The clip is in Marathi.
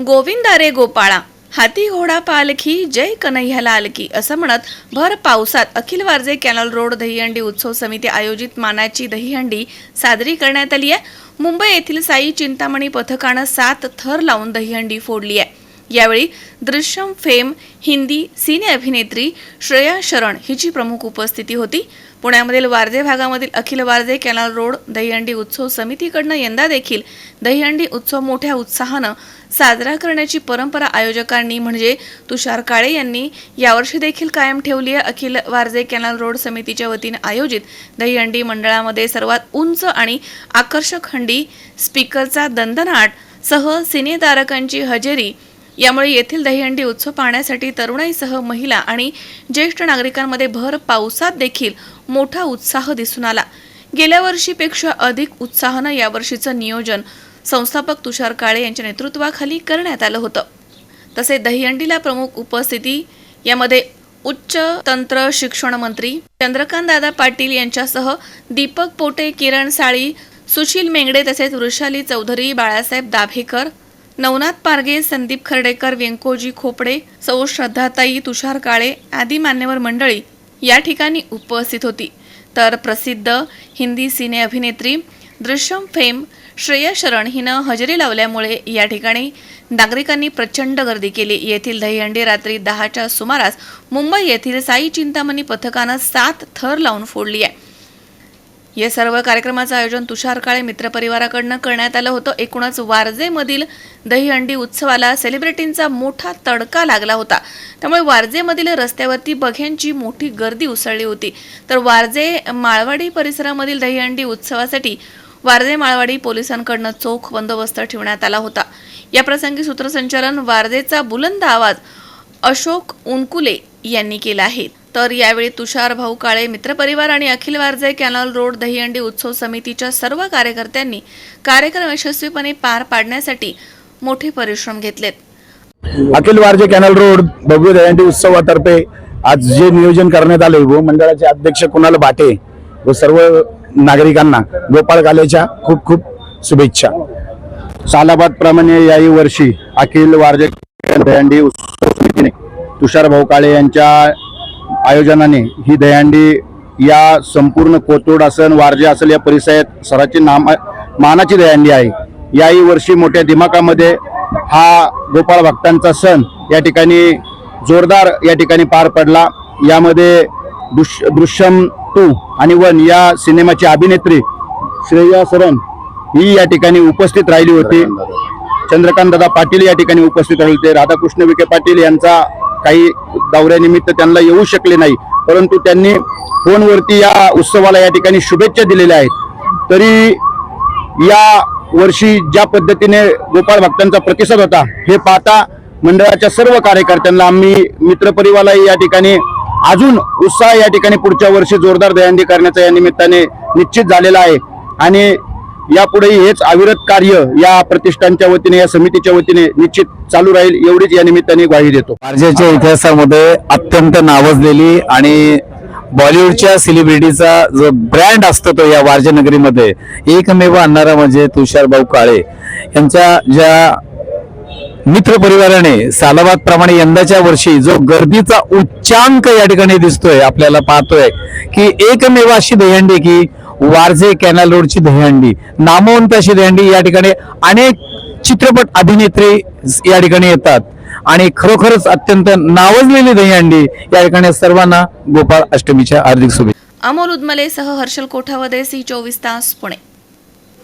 गोविंदा रे गोपाळा हाती घोडा पालखी जय कन्हैया लाल असं म्हणत भर पावसात अखिल वारजे कॅनल रोड दहीहंडी उत्सव समिती आयोजित मानाची दहीहंडी साजरी करण्यात आली आहे. मुंबई येथील साई चिंतामणी पथकानं सात थर लावून दहीहंडी फोडली आहे. यावेळी दृश्यम फेम हिंदी सिने अभिनेत्री श्रेया शरण हिची प्रमुख उपस्थिती होती. पुण्यामधील वारजे भागामधील अखिल वारजे कॅनल रोड दहीहंडी उत्सव समितीकडनं यंदा देखील दहीहंडी उत्सव मोठ्या उत्साहानं साजरा करण्याची परंपरा आयोजकांनी म्हणजे तुषार काळे यांनी यावर्षी देखील कायम ठेवली आहे. अखिल वारजे कॅनल रोड समितीच्या वतीनं आयोजित दहीहंडी मंडळामध्ये सर्वात उंच आणि आकर्षक हंडी स्पीकरचा दंदनाट सह सिनेतारकांची हजेरी यामुळे येथील दहीहंडी उत्सव पाहण्यासाठी तरुणाईसह महिला आणि ज्येष्ठ नागरिकांमध्ये भर पावसात देखील मोठा उत्साह दिसून आला. गेल्या वर्षीपेक्षा अधिक उत्साहानं यावर्षीचं नियोजन संस्थापक तुषार काळे यांच्या नेतृत्वाखाली करण्यात आलं होतं. तसे दहीहंडीला प्रमुख उपस्थिती यामध्ये उच्च तंत्र शिक्षण मंत्री चंद्रकांत दादा पाटील यांच्यासह दीपक पोटे किरण साळी सुशील मेंगडे तसेच वृषाली चौधरी बाळासाहेब दाभेकर नवनाथ पारगे संदीप खर्डेकर व्यंकोजी खोपडे सौ श्रद्धाताई तुषार काळे आदी मान्यवर मंडळी या ठिकाणी उपस्थित होती. तर प्रसिद्ध हिंदी सिने अभिनेत्री दृश्यम फेम श्रेया शरण हिनं हजेरी लावल्यामुळे या ठिकाणी नागरिकांनी प्रचंड गर्दी केली. येथील दहीहंडी रात्री दहाच्या सुमारास मुंबई येथील साई चिंतामणी पथकानं सात थर लावून फोडली आहे. या सर्व कार्यक्रमाचं आयोजन तुषार काळे मित्रपरिवाराकडनं करण्यात आलं होतं. एकूणच वारजेमधील दहीहंडी उत्सवाला सेलिब्रिटींचा मोठा तडका लागला होता. त्यामुळे वारजेमधील रस्त्यावरती बघ्यांची मोठी गर्दी उसळली होती. तर वारजे माळवाडी परिसरामधील दहीहंडी उत्सवासाठी वारजे माळवाडी पोलिसांकडनं चोख बंदोबस्त ठेवण्यात आला होता. या प्रसंगी सूत्रसंचालन वारजेचा बुलंद आवाज अशोक उनकुले यांनी केला आहे. तर यावेळी तुषार भाऊ काळे मित्रपरिवार आणि अखिल वारजे कॅनल रोड दहीहंडी उत्सव समितीच्या सर्व कार्यकर्त्यांनी कार्यक्रम यशस्वीपणे पार पाडण्यासाठी मोठे परिश्रम घेतलेत. अखिल वारजे कॅनल रोड भव्य दहीहंडी उत्सवातर्फे आज जे नियोजन करण्यात आले व मंडळाचे अध्यक्ष कुणाल बाटे व सर्व नागरिकांना गोपाळ कालेच्या खूप खूप शुभेच्छा. सालाबाद प्रमाणे याही वर्षी अखिल वारजे दहीहंडी उत्सव समितीने तुषार भाऊ काळे यांच्या आयोजनाने ही दहीहंडी या संपूर्ण कोथरूड असन वारजे असेल या परिसरात सराची नाम मानाची दहीहंडी आहे. याही वर्षी मोठ्या दिमाकामध्ये हा गोपाळ भक्तांचा सण या ठिकाणी जोरदार या ठिकाणी पार पडला. यामध्ये दृश दृश्यम टू आणि वन या सिनेमाची अभिनेत्री श्रेया सरन ही या ठिकाणी उपस्थित राहिली होती. चंद्रकांत दादा पाटील या ठिकाणी उपस्थित राहिले होते. राधाकृष्ण विखे पाटील यांचा काही दौऱ्यानिमित्त त्यांना येऊ शकले नाही. परंतु त्यांनी फोनवरती या उत्सवाला या ठिकाणी शुभेच्छा दिलेल्या आहेत. तरी या वर्षी ज्या पद्धतीने गोपाळ भक्तांचा प्रतिसाद होता हे पाहता मंडळाच्या सर्व कार्यकर्त्यांना आम्ही मित्रपरिवारालाही या ठिकाणी अजून उत्साह या ठिकाणी पुढच्या वर्षी जोरदार दहंडी करण्याचा या निमित्ताने निश्चित झालेला आहे. आणि यापुढेही हेच अविरत कार्य या प्रतिष्ठानच्या वतीने या समितीच्या वतीने निश्चित चालू राहील एवढीच या निमित्ताने ग्वाही देतो. वारजेच्या इतिहासामध्ये अत्यंत नावाजलेली आणि बॉलिवूडच्या सेलिब्रिटीचा जो ब्रँड असतो तो या वारजेनगरीमध्ये एकमेव आणणारा म्हणजे तुषारभाऊ काळे. यांच्या ज्या मित्र परिवाराने सालाबाद प्रमाणे यंदाच्या वर्षी जो गर्दीचा उच्चांक या ठिकाणी दिसतोय आपल्याला पाहतोय की एकमेव अशी दहीहंडी की वारजे कॅनल रोडची दहीहंडी नामवंत अशी दहीहंडी या ठिकाणी अनेक चित्रपट अभिनेत्री या ठिकाणी येतात. आणि खरोखरच अत्यंत नावजलेली दहीहंडी या ठिकाणी सर्वांना गोपाळ अष्टमीच्या हार्दिक शुभेच्छा. अमोल उदमलेसह हर्षल कोठावदे सी चोवीस तास पुणे.